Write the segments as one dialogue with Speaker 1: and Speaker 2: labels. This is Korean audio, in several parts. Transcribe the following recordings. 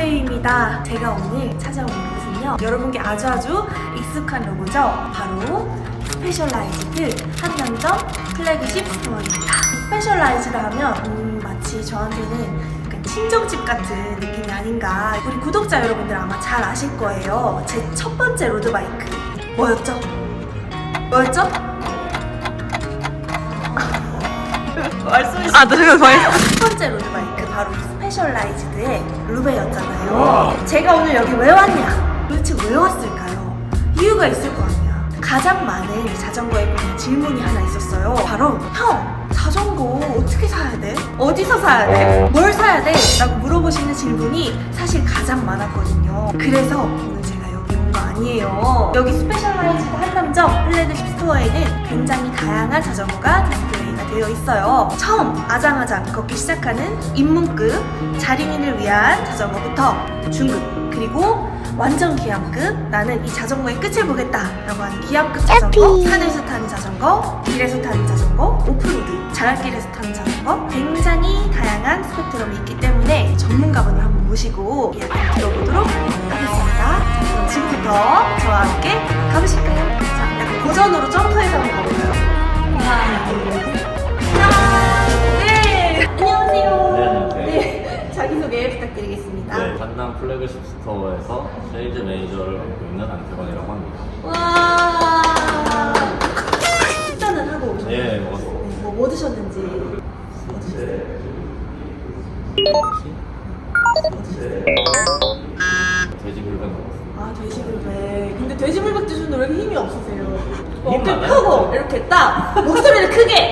Speaker 1: 주세희입니다. 제가 오늘 찾아온 곳은요. 여러분께 아주 아주 익숙한 로고죠. 바로 스페셜라이즈드 한남점 플래그십 스토어입니다. 스페셜라이즈드 하면 음, 마치 저한테는 친정집 같은 느낌이 아닌가. 우리 구독자 여러분들 아마 잘 아실 거예요. 제 첫 번째 로드바이크 뭐였죠? 뭐였죠? 말씀해 주세요.
Speaker 2: 아.
Speaker 1: 첫 번째 로드바이크 바로 이 스페셜라이즈드의 루베였잖아요. 제가 오늘 여기 왜 왔냐? 도대체 왜 왔을까요? 이유가 있을 거 아니야. 가장 많은 자전거에 관한 질문이 하나 있었어요. 바로 형 자전거 어떻게 사야 돼? 어디서 사야 돼? 뭘 사야 돼? 라고 물어보시는 질문이 사실 가장 많았거든요. 그래서 오늘 제가 여기 온 거 아니에요. 여기 스페셜라이즈드 한남점 플래그십 스토어에는 굉장히 다양한 자전거가 되어 있어요. 처음 아장아장 걷기 시작하는 입문급 자린이를 위한 자전거부터 중급 그리고 완전 기암급 나는 이 자전거의 끝을 보겠다 라고 하는 기암급 자전거 산에서 타는 자전거 길에서 타는 자전거 오프로드 자갈길에서 타는 자전거 굉장히 다양한 스펙트럼이 있기 때문에 전문가분을 한번 모시고 이야기 들어보도록 하겠습니다 자, 그럼 지금부터 저와 함께 가보실까요? 자 약간 고전으로 점프해서 한번 가볼까요? 하나 둘 셋 네 안녕하세요
Speaker 3: 네, 안녕하세요.
Speaker 1: 네 자기소개 부탁드리겠습니다
Speaker 3: 네, 간남 플래그십 스토어에서 세일즈 매니저를 맡고 있는 안태건이라고 합니다.
Speaker 1: 와 식사는 하고 오셨나요?
Speaker 3: 예, 먹었어요.
Speaker 1: 네, 뭐, 뭐 드셨는지 뭐 드셨어요?
Speaker 3: 돼지 불백 먹었어요.
Speaker 1: 아 돼지불백 근데 돼지불백 드시는데 왜 이렇게 힘이 없으세요?
Speaker 3: 뭐힘
Speaker 1: 어깨
Speaker 3: 많아요.
Speaker 1: 펴고 이렇게 딱 목소리를 크게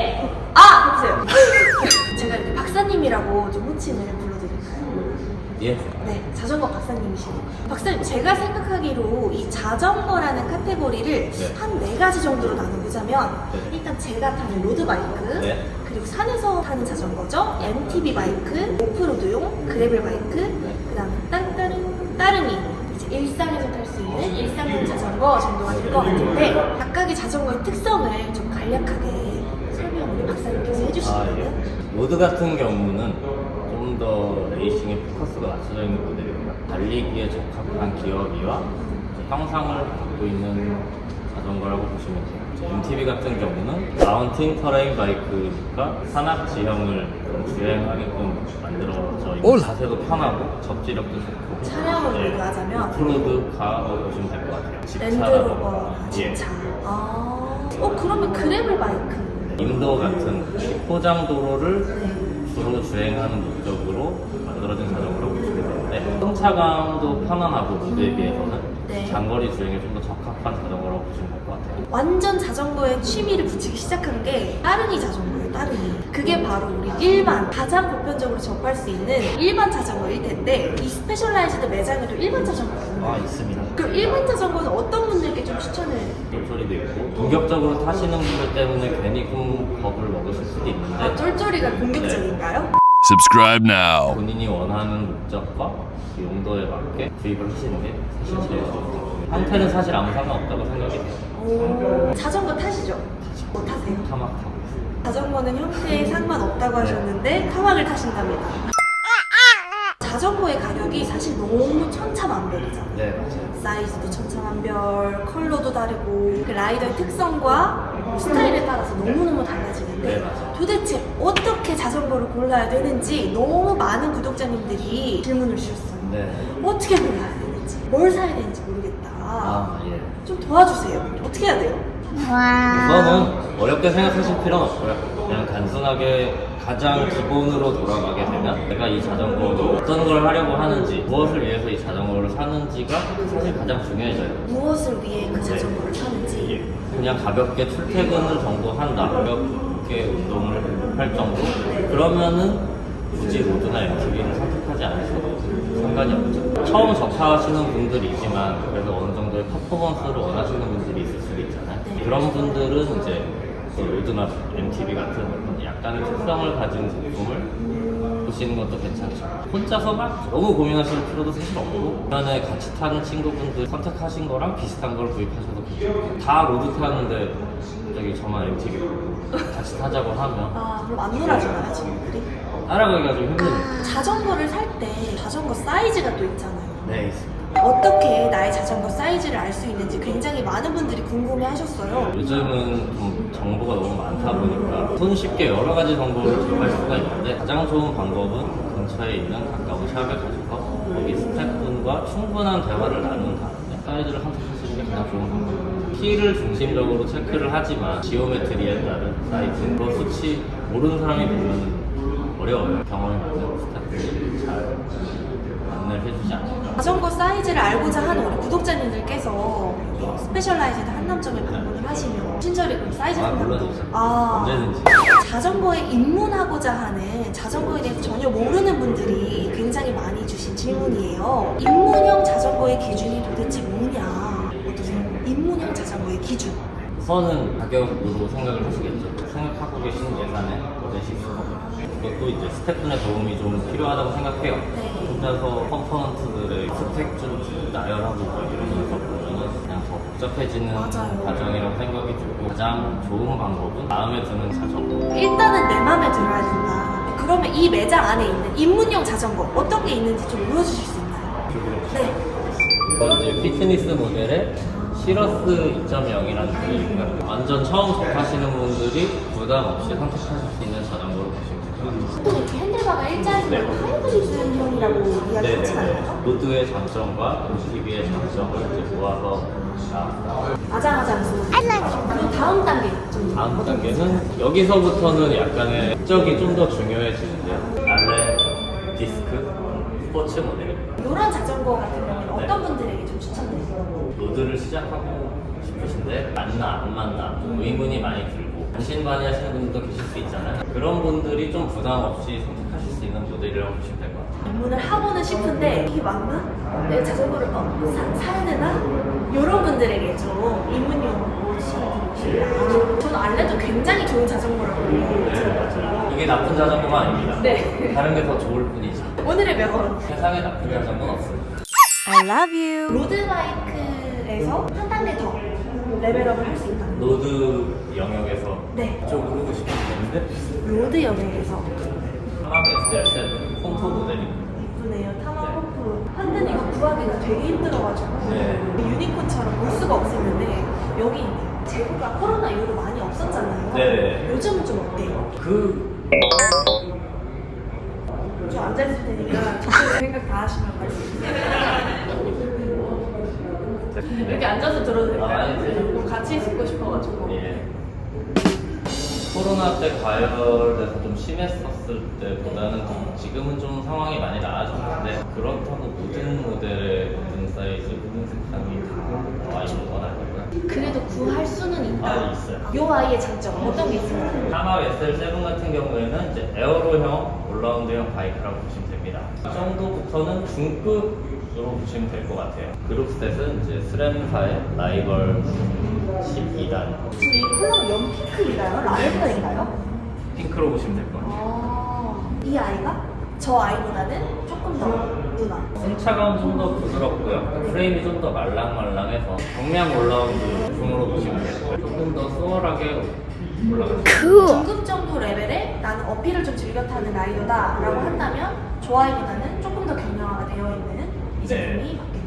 Speaker 1: 박사님이라고 좀 호칭을 불러드릴까요?
Speaker 3: 예.
Speaker 1: 네, 자전거 박사님이시네요. 박사님, 제가 생각하기로 이 자전거라는 카테고리를
Speaker 3: 네.
Speaker 1: 한 네 가지 정도로 나눠보자면
Speaker 3: 네.
Speaker 1: 일단 제가 타는 로드바이크,
Speaker 3: 네.
Speaker 1: 그리고 산에서 타는 자전거죠, MTB 바이크, 오프로드용, 그래블 바이크, 그 다음에 따르따른, 따릉이, 이제 일상에서 탈 수 있는 일상용 자전거 정도가 될 것 같은데 각각의 자전거의 특성을 좀 간략하게 설명을 박사님께서
Speaker 3: 아,
Speaker 1: 해주시거든요.
Speaker 3: 예. 로드 같은 경우는 좀 더 레이싱에 포커스가 맞춰져 있는 모델입니다. 달리기에 적합한 기어비와 형상을 갖고 있는 자전거라고 보시면 돼요. MTB 같은 경우는 마운틴 터레인 바이크니까 산악 지형을 좀 주행하게끔 만들어져
Speaker 2: 올.
Speaker 3: 자세도 편하고 접지력도 좋고
Speaker 1: 차량으로
Speaker 3: 네,
Speaker 1: 비교하자면
Speaker 3: 오프로드카라고 보시면 될 것 같아요.
Speaker 1: 랜드로버나
Speaker 3: 예.
Speaker 1: 집차. 아. 어 그러면 그래블 바이크.
Speaker 3: 인도 같은 포장 도로를
Speaker 1: 네.
Speaker 3: 주로 주행하는 목적으로 만들어진 자전거라고 보시면 되는데 승차감도 편안하고 로드에 비해서는
Speaker 1: 네.
Speaker 3: 장거리 주행에 좀 더 적합한 자전거라고 보시면 될 것 같아요.
Speaker 1: 완전 자전거에 취미를 붙이기 시작한 게 따릉이 자전거예요. 따릉이. 그게 바로 우리 일반 가장 보편적으로 접할 수 있는 일반 자전거일 텐데 이 스페셜라이즈드 매장에도 일반 자전거가 있나요?
Speaker 3: 아 있습니다.
Speaker 1: 그럼 일반 자전거는 어떤 좀 추천을?
Speaker 3: 쫄쫄이도 있고 공격적으로 타시는 분들 때문에 괜히 좀 겁을 먹으실 수도
Speaker 1: 아,
Speaker 3: 있는데
Speaker 1: 쫄쫄이가 공격적인가요?
Speaker 4: Subscribe now.
Speaker 3: 본인이 원하는 목적과 그 용도에 맞게 구입을 하시는 게 사실 제일 좋습니다. 형태는 사실 아무 상관없다고 생각이 돼요.
Speaker 1: 오, 자전거 타시죠? 뭐 타세요?
Speaker 3: 타막 타고 있어요.
Speaker 1: 자전거는 형태에 상관없다고 하셨는데 타막을 타신답니다. 자전거의 가격이 사실 너무 천차만별이잖아요.
Speaker 3: 네 맞아요.
Speaker 1: 사이즈도 천차만별, 컬러도 다르고 그 라이더의 특성과 스타일에 따라서 너무너무 달라지는데
Speaker 3: 네, 맞아요.
Speaker 1: 도대체 어떻게 자전거를 골라야 되는지 너무 많은 구독자님들이 질문을 주셨어요.
Speaker 3: 네.
Speaker 1: 어떻게 골라야 되는지, 뭘 사야 되는지 모르겠다.
Speaker 3: 아 예.
Speaker 1: 좀 도와주세요. 어떻게 해야 돼요?
Speaker 3: 우선은 어렵게 생각하실 필요는 없고요. 그냥 단순하게 가장 기본으로 돌아가게 되면 내가 이 자전거로 어떤 걸 하려고 하는지 무엇을 위해서 이 자전거를 사는지가 사실 가장 중요해져요.
Speaker 1: 무엇을 위해 그 자전거를 사는지.
Speaker 3: 그냥 가볍게 출퇴근을 정도 한다. 가볍게 운동을 할 정도. 그러면은 굳이 로드나 MTB를 선택하지 않으셔도 상관이 없죠. 처음 접하시는 분들이지만 그래도 어느 정도의 퍼포먼스를 원하시는 분들이 있을 수도 있잖아요.
Speaker 1: 네.
Speaker 3: 그런 분들은 이제 그 로드나 MTB 같은 어떤 약간의 특성을 가진 제품을 보시는 것도 괜찮죠. 혼자서 막 너무 고민하실 필요도 사실 없고 주변에 같이 타는 친구분들 선택하신 거랑 비슷한 걸 구입하셔도 괜찮고 다 로드 타는데 갑자기 저만 MTB 같이 타자고 하면
Speaker 1: 아, 그럼 안 놀아주나요, 친구들이?
Speaker 3: 따라가기가 좀 힘듭니다.
Speaker 1: 아, 자전거를 살 때 자전거 사이즈가 또 있잖아요.
Speaker 3: 네, 있습니다.
Speaker 1: 어떻게 나의 자전거 사이즈를 알 수 있는지 굉장히 많은 분들이 궁금해 하셨어요.
Speaker 3: 요즘은 좀 정보가 너무 많다 보니까 손쉽게 여러 가지 정보를 접할 수가 있는데 가장 좋은 방법은 근처에 있는 가까운 샵에 가셔서 거기 스태프분과 충분한 대화를 나눈 다음에 사이즈를 선택하시는 게 가장 좋은 방법입니다. 키를 중심적으로 체크를 하지만 지오메트리에 따른 사이즈, 그 수치 모르는 사람이 보면 어려워요. 경험이 많은 스태프들이 잘 안내를 해주지 않을까.
Speaker 1: 자전거 사이즈를 알고자 하는 우리 구독자님들께서 스페셜라이즈드 한남점에 방문을 하시면 친절히 그럼 사이즈
Speaker 3: 아, 물론이죠.
Speaker 1: 아,
Speaker 3: 언제든지.
Speaker 1: 자전거에 입문하고자 하는 자전거에 대해서 전혀 모르는 분들이 굉장히 많이 주신 질문이에요. 입문형 자전거의 기준이 도대체 뭐냐? 어떠세요? 입문형 자전거의 기준.
Speaker 3: 우선은 가격으로 생각을 하시겠죠. 생각하고 계신 예산에 내실 수가 없고 그것도 이제 스태프분의 도움이 좀 필요하다고 생각해요.
Speaker 1: 네.
Speaker 3: 혼자서 컴포넌트들의 스펙 좀 나열하고 뭐 이러면서 보면은 그냥 더 복잡해지는
Speaker 1: 맞아요.
Speaker 3: 과정이라고 생각이 들고 가장 좋은 방법은 마음에 드는 자전거.
Speaker 1: 일단은 내 맘에 들어야 된다. 그러면 이 매장 안에 있는 입문형 자전거 어떤 게 있는지 좀 보여주실 수 있나요? 네.
Speaker 3: 이건 이제 피트니스 모델의 시러스 2.0이라는 모델이고요. 완전 처음 접하시는 분들이 부담 없이 선택하실 수 있는 자전거로 보시면 될것 같아요.
Speaker 1: 보통 이렇게 핸들바가 일자리로
Speaker 3: 네.
Speaker 1: 하이브리드형이라고 이야기하지
Speaker 3: 네네네.
Speaker 1: 않나요?
Speaker 3: 로드의 장점과 OTB의 장점을 이제 모아서.
Speaker 1: 아장아장 소리. 그리고 다음 단계 좀
Speaker 3: 다음 단계는 여기서부터는 약간의 목적이 좀 더 중요해지는데요. 알레 디스크 스포츠 모델입니다.
Speaker 1: 이런 자전거 같은 경우는
Speaker 3: 네.
Speaker 1: 어떤 분들에게 좀 추천드려요?
Speaker 3: 로드를 시작하고 싶으신데 맞나 안 맞나 좀 의문이 많이 들고 반신반의하시는 분들도 계실 수 있잖아요. 그런 분들이 좀 부담 없이 수 있는 모델이라고 보시면 될 것 같아요.
Speaker 1: 입문을 하고는 싶은데 이게 맞나? 내 자전거를 어, 사, 사야 되나? 이런 분들에게 좀 입문용으로 추천드리고 싶다. 저는 알레도 굉장히 좋은 자전거라고 들어가지고
Speaker 3: 이게 나쁜 자전거가 아닙니다.
Speaker 1: 네.
Speaker 3: 다른 게 더 좋을 뿐이죠.
Speaker 1: 오늘의 명언
Speaker 3: 세상에 나쁜 자전거는 없습니다.
Speaker 1: I love you. 로드바이크에서 한 단계 더 레벨업을 할 수 있다.
Speaker 3: 로드 영역에서
Speaker 1: 네.
Speaker 3: 쪽으로 오고 싶은데
Speaker 1: 로드 영역에서
Speaker 3: 하나 SR7 콤포 모델입니다.
Speaker 1: 이쁘네요. 타마호프. 한든 이거 구하기가 되게 힘들어가지고
Speaker 3: 네.
Speaker 1: 유니콘처럼 볼 수가 없었는데 여기. 재고가 코로나 이후로 많이 없었잖아요.
Speaker 3: 네.
Speaker 1: 요즘은 좀 어때요?
Speaker 3: 그
Speaker 1: 좀 앉아있을 테니까 저도 생각 다 하시면 말씀해주세요. 이렇게 앉아서 들어도 될까요?
Speaker 3: 아, 네.
Speaker 1: 뭐 같이 있고 싶어가지고.
Speaker 3: 예. 코로나 때 가열돼서 좀 심했었을 때보다는 지금은 좀 상황이 많이 나아졌는데 그렇다고 모든 모델의 모든 사이즈, 모든 색상이 다 나와 있는 건 아니고요.
Speaker 1: 그래도 구할 수는 있다.
Speaker 3: 아, 있어요.
Speaker 1: 요 아이의 장점 어떤 게 있을까요?
Speaker 3: 하마 SL7 같은 경우에는 이제 에어로형, 올라운드형 바이크라고 보시면 됩니다. 이 정도부터는 중급으로 보시면 될 것 같아요. 그룹 스탯은 이제 스램사의 라이벌 12단
Speaker 1: 지금 이 컬러가 연핑크인가요? 라벤더인가요?
Speaker 3: 핑크로 보시면 될 것 같아요.
Speaker 1: 아, 이 아이가 저 아이보다는 조금 더 누나.
Speaker 3: 승차감 좀 더 부드럽고요. 프레임이 좀 더 말랑말랑해서 경량 올라운드 중으로 보시면 되고요. 조금 더 수월하게 올라갈 수 있어요.
Speaker 1: 중급 정도 레벨에 나는 어필을 좀 즐겨 타는 라이더다라고 한다면 저 아이보다는 조금 더 경량화가 되어 있는 이 제품이
Speaker 3: 네.
Speaker 1: 맞겠네요.
Speaker 3: 네.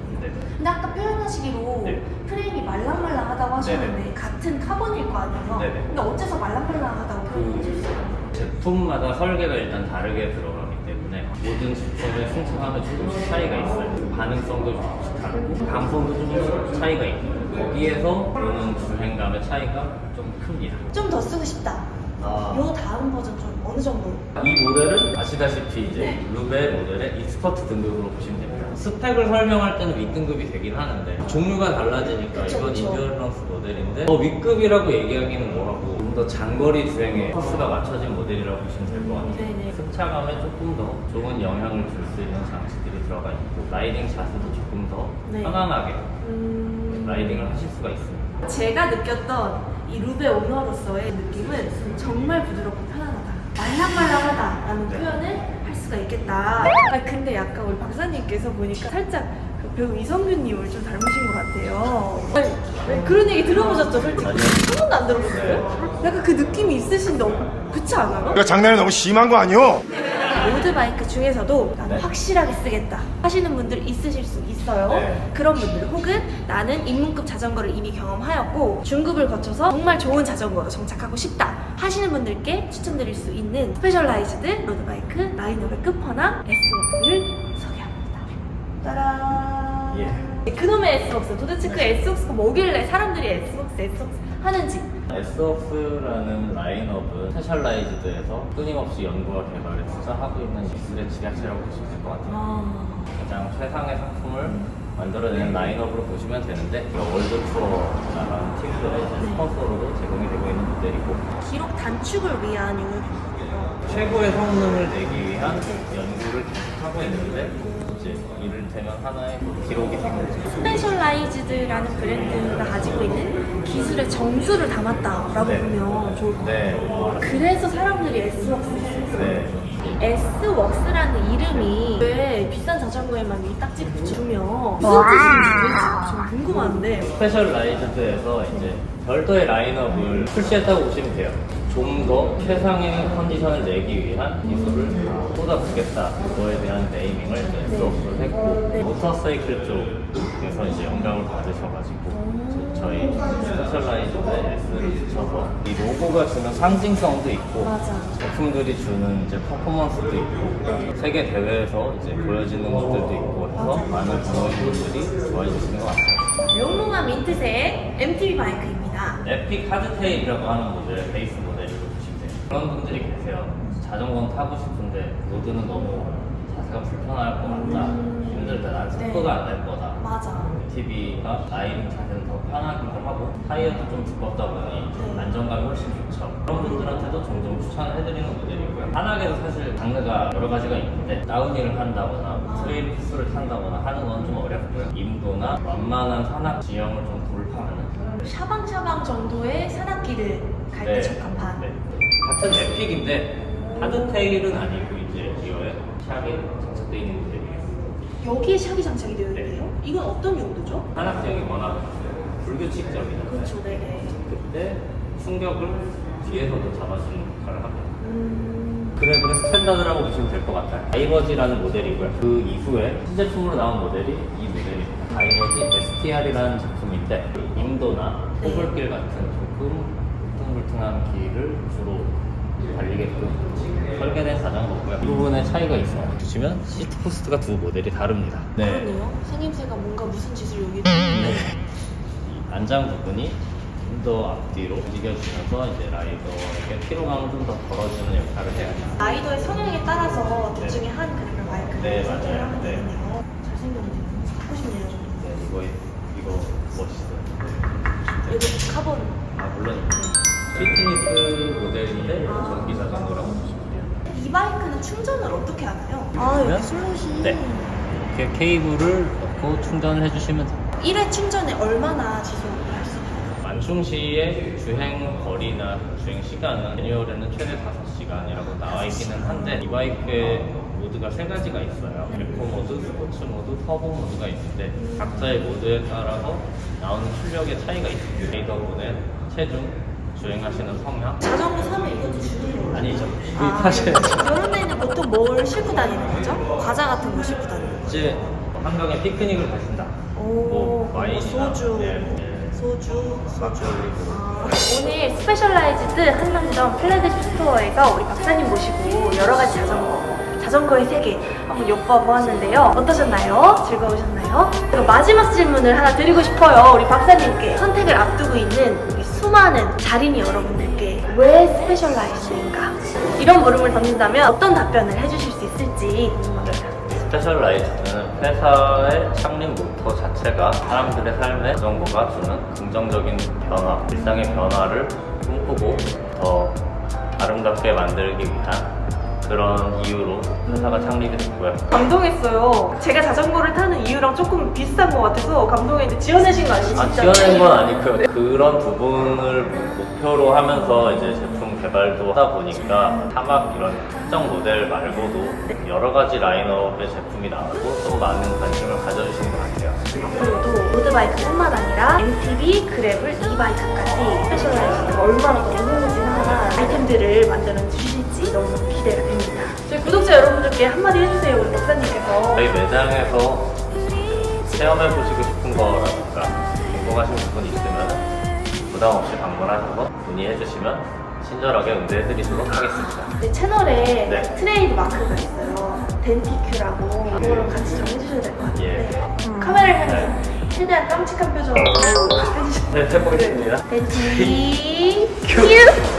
Speaker 1: 근데 아까 표현하시기로
Speaker 3: 네.
Speaker 1: 프레임이 말랑말랑하다고 하셨는데
Speaker 3: 네네.
Speaker 1: 같은 카본일 거 아니에요?
Speaker 3: 네네.
Speaker 1: 근데 어째서 말랑말랑하다고 표현해 주실 수 있나요?
Speaker 3: 제품마다 설계가 일단 다르게 들어가기 때문에 모든 제품의 승차감에 조금씩 차이가 있어요. 반응성도 조금씩 다르고 감성도 조금씩 차이가 있고 거기에서 오는 주행감의 차이가 좀 큽니다.
Speaker 1: 좀 더 쓰고 싶다.
Speaker 3: 아.
Speaker 1: 요 다음 버전 좀 어느 정도?
Speaker 3: 이 모델은 아시다시피 이제
Speaker 1: 네.
Speaker 3: 루베 모델의 익스퍼트 등급으로 보시면 됩니다. 스펙을 설명할 때는 윗등급이 되긴 하는데 종류가 달라지니까
Speaker 1: 그쵸,
Speaker 3: 이건
Speaker 1: 그쵸.
Speaker 3: 인듀어런스 모델인데 더 윗급이라고 얘기하기는 뭐하고 좀 더 장거리 주행에 코스가 맞춰진 모델이라고 보시면 될 것 같아요.
Speaker 1: 네네.
Speaker 3: 승차감에 조금 더 좋은 영향을 줄 수 있는 장치들이 들어가 있고 라이딩 자세도 조금 더
Speaker 1: 네.
Speaker 3: 편안하게
Speaker 1: 음...
Speaker 3: 라이딩을 하실 수가 있습니다.
Speaker 1: 제가 느꼈던 이 루베 오너로서의 느낌은 정말 부드럽고 편안하다. 말랑말랑하다라는
Speaker 3: 네.
Speaker 1: 표현을 할 수가 있겠다. 아 근데 약간 우리 박사님께서 보니까 살짝 그 배우 이성균님을 좀 닮으신 것 같아요. 아니, 왜 그런 얘기 들어보셨죠? 솔직히
Speaker 3: 아니요.
Speaker 1: 한 번도 안 들어보셨어요? 약간 그 느낌이 있으신데 어, 그렇지 않아요?
Speaker 2: 이거 장난이 너무 심한 거 아니오?
Speaker 1: 로드바이크 중에서도 나는
Speaker 3: 네.
Speaker 1: 확실하게 쓰겠다 하시는 분들 있으실 수 있어요.
Speaker 3: 네.
Speaker 1: 그런 분들 혹은 나는 입문급 자전거를 이미 경험하였고 중급을 거쳐서 정말 좋은 자전거로 정착하고 싶다 하시는 분들께 추천드릴 수 있는 스페셜라이즈드 로드바이크 라인업의 끝판왕 S웍스를 소개합니다. 따란.
Speaker 3: 예.
Speaker 1: 그놈의 S웍스 도대체 그 S웍스가 뭐길래 사람들이 S웍스 S웍스 하는지.
Speaker 3: S웍스라는 라인업은 스페셜라이즈드에서 끊임없이 연구와 개발에 투자하고 있는 기술의 볼수 있을 것 같아요.
Speaker 1: 아...
Speaker 3: 가장 최상의 상품을 만들어내는 라인업으로 보시면 되는데 월드 투어 나가는 팀들의 이제 스폰서로도 제공이 되고 있는 모델이고.
Speaker 1: 기록 단축을 위한.
Speaker 3: 최고의 성능을 내기 위한 연구를 계속하고 있는데 이제 이를테면 하나의 기록이 된 거죠.
Speaker 1: 스페셜라이즈드라는 브랜드가 가지고 있는 기술의 정수를 담았다라고
Speaker 3: 네.
Speaker 1: 보면 좋을 것 같아요.
Speaker 3: 네,
Speaker 1: 그래서 사람들이 S웍스를 쓰는
Speaker 3: 네.
Speaker 1: S웍스라는 이름이 왜 비싼 자전거에만 이 딱지 붙여주면 무슨 뜻인지 도대체 좀 궁금한데
Speaker 3: 스페셜라이즈드에서 이제 별도의 라인업을 출시했다고 보시면 돼요. 좀 더 최상의 컨디션을 내기 위한 기술을 쏟아붓겠다. 그거에 대한 네이밍을 이제 수업을 했고
Speaker 1: 네.
Speaker 3: 모터사이클 쪽에서 이제 영감을 받으셔가지고 이제 저희 스페셜라이즈드에 S를 붙여서 이 로고가 주는 상징성도 있고. 제품들이 주는 이제 퍼포먼스도 있고 세계 대회에서 이제 보여지는 것들도 있고 해서 많은 부모님들이 좋아해 주시는 것 같아요.
Speaker 1: 영롱한 민트색 MTB 바이크입니다.
Speaker 3: 에픽 하드테일이라고 하는 모델, 베이스 그런 분들이 계세요. 자전거는 타고 싶은데 로드는 너무 자세가 불편할 것 같다. 힘들다. 난 속도가 안 날 거다.
Speaker 1: 맞아.
Speaker 3: TV가 라이딩 자세는 더 편하기도 하고 타이어도 좀 두껍다 보니
Speaker 1: 네.
Speaker 3: 안정감이 훨씬 좋죠. 그런 분들한테도 종종 추천을 해드리는 모델이고요. 한학에도 사실 장르가 여러 가지가 있는데 다운힐을 한다거나 트레일 코스를 탄다거나 하는 건 좀 어렵고요. 임도나 완만한 산악 지형을 좀 돌파하는
Speaker 1: 샤방샤방 정도의 산악기를 갈때 적합한
Speaker 3: 네. 같은 에픽인데 하드테일은 아니고 이제 리어에 샥이 장착되어 있는 모델이에요.
Speaker 1: 여기에 샥이 장착이 되어 있는데요? 이건 어떤 용도죠?
Speaker 3: 산악 지형이 워낙 불규칙적이잖아요.
Speaker 1: 그렇죠, 네네.
Speaker 3: 그때 충격을 뒤에서도 잡아주는 역할을 합니다.
Speaker 1: 음...
Speaker 3: 그래브의 스탠다드라고 보시면 될 것 같아요. 다이버지라는 모델이고요. 그 이후에 신제품으로 나온 모델이 이 모델입니다. 다이버지 STR이라는 제품인데 임도나
Speaker 1: 네.
Speaker 3: 호불길 같은 조금 울퉁불퉁한 길을 주로 달리게끔 설계된 자전거고요. 이 부분에 차이가 있어요. 보시면 시트 포스트가 두 모델이 다릅니다.
Speaker 1: 그러네요. 생김새가 뭔가 무슨 짓을 여기
Speaker 3: 네. 이 안장 부분이 좀 더 앞뒤로 움직여주면서 이제 라이더에게 피로감을 좀 더 덜어주는 역할을 해요.
Speaker 1: 라이더의 성향에 따라서 둘
Speaker 3: 네.
Speaker 1: 중에 한 그립을 마이크를
Speaker 3: 네,
Speaker 1: 선택을
Speaker 3: 맞아요.
Speaker 1: 하면
Speaker 3: 네.
Speaker 1: 되겠네요. 잘생겼네요. 갖고 싶네요.
Speaker 3: 네, 이거 이거 멋있어요.
Speaker 1: 여기 카본.
Speaker 3: 아 물론 피트니스 모델인데
Speaker 1: 아.
Speaker 3: 전기 자전거라고 보시면 돼요.
Speaker 1: 이 바이크는 충전을 어떻게 하나요? 아,
Speaker 3: 네?
Speaker 1: 여기 슬롯이.
Speaker 3: 네. 이렇게 케이블을 넣고 충전을 해주시면 돼요.
Speaker 1: 1회 충전에 얼마나 지속을 할 수 있나요?
Speaker 3: 만충시의 주행 거리나 주행 시간은 매뉴얼에는 최대 5시간이라고 나와 있기는 한데 이 바이크의 모드가 세 가지가 있어요. 에코 모드, 스포츠 모드, 터보 모드가 있는데 각자의 모드에 따라서 나오는 출력의 차이가 있습니다. 레이더분의 체중, 주행하시는 성향
Speaker 1: 자전거 사면 이것도 주는 거예요?
Speaker 3: 아니죠.
Speaker 1: 아. 이런 데는 보통 뭘 싣고 다니는 거죠? 과자 같은 거 싣고 다니는 거죠?
Speaker 3: 이제 한강에 피크닉을 가신다.
Speaker 1: 오,
Speaker 3: 뭐 와인이나
Speaker 1: 소주,
Speaker 3: 네, 네.
Speaker 1: 소주,
Speaker 3: 막걸리
Speaker 1: 아, 오늘 스페셜라이즈드 한남점 플래그십 스토어에서 우리 박사님 모시고 여러 가지 자전거, 자전거의 세계 한번 엿봐보았는데요. 어떠셨나요? 즐거우셨나요? 그리고 마지막 질문을 하나 드리고 싶어요. 우리 박사님께 선택을 앞두고 있는 우리 수많은 자린이 여러분들께 왜 스페셜 라이즈드인가? 이런 물음을 던진다면 어떤 답변을 해주실 수 있을지 궁금합니다.
Speaker 3: 스페셜라이즈는 회사의 창립 모토 자체가 사람들의 삶에 자전거가 주는 긍정적인 변화, 일상의 변화를 꿈꾸고 더 아름답게 만들기 위한 그런 이유로 회사가 창립이 됐고요.
Speaker 1: 감동했어요. 제가 자전거를 타는 이유랑 조금 비슷한 것 같아서 감동했는데 지어내신 거 아니에요?
Speaker 3: 아,
Speaker 1: 진짜?
Speaker 3: 지어낸 건 아니고요. 그런 부분을 목표로 하면서 이제 제품 개발도 하다 보니까 사막 이런 특정 모델 말고도 여러 가지 라인업의 제품이 나오고 또 많은 관심을 가져주시는 것 같아요.
Speaker 1: 앞으로도 로드바이크뿐만 아니라 MTB, 그래블, 이바이크까지 스페셜라이즈드가 얼마나 더 무궁무진한 아이템들을 만들어 주실지 너무 기대가 됩니다. 저희 구독자 여러분들께 한마디 해주세요, 우리 목사님께서.
Speaker 3: 저희 매장에서 체험해보시고 싶은 거라든가 궁금하신 부분이 있으면 부담 없이 방문하셔서 문의해주시면 친절하게 응대해드리도록 하겠습니다.
Speaker 1: 내 채널에
Speaker 3: 네.
Speaker 1: 트레이드 마크가 있어요. 덴티큐라고. 그거를 같이 좀 해주셔야 될것 같은데.
Speaker 3: 예.
Speaker 1: 음. 카메라를 향해 최대한 깜찍한 표정으로 해주시면
Speaker 3: 네, 해보겠습니다.
Speaker 1: 덴티큐!